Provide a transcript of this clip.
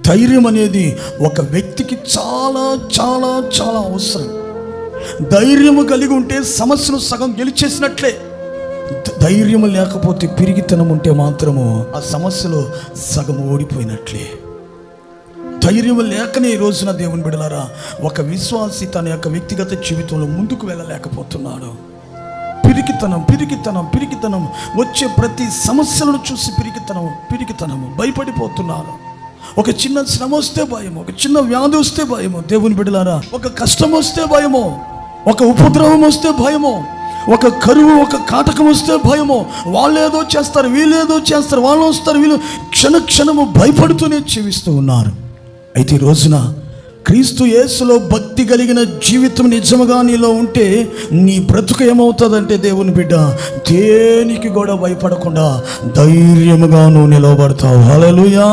ధైర్యం అనేది ఒక వ్యక్తికి చాలా చాలా చాలా అవసరం. ధైర్యము కలిగి ఉంటే సమస్యను సగం గెలిచేసినట్లే. ధైర్యం లేకపోతే పిరిగితనం ఉంటే మాత్రము ఆ సమస్యలో సగం ఓడిపోయినట్లే. ధైర్యం లేకనే ఈ రోజున దేవుని బిడలారా ఒక విశ్వాసి తన యొక్క వ్యక్తిగత జీవితంలో ముందుకు వెళ్ళలేకపోతున్నాడు. పిరికితనం పిరికితనం పిరికితనం వచ్చే ప్రతి సమస్యలను చూసి పిరికితనం పిరికితనము భయపడిపోతున్నారు. ఒక చిన్న శ్రమ వస్తే భయము ఒక చిన్న వ్యాధి వస్తే భయము. దేవుని బిడ్డలారా ఒక కష్టం వస్తే భయము ఒక ఉపద్రవం వస్తే భయము ఒక కరువు ఒక కాటకం వస్తే భయము. వాళ్ళు ఏదో చేస్తారు వీళ్ళు ఏదో చేస్తారు వాళ్ళు వస్తారు వీళ్ళు క్షణ క్షణము భయపడుతూనే జీవిస్తూ ఉన్నారు. అయితే ఈ రోజున క్రీస్తు యేసులో భక్తి కలిగిన జీవితం నిజముగా నీలో ఉంటే నీ బ్రతుకు ఏమవుతుందంటే దేవుని బిడ్డ దేనికి కూడా భయపడకుండా ధైర్యముగా నువ్వు నిలవబడతావు హల్లెలూయా.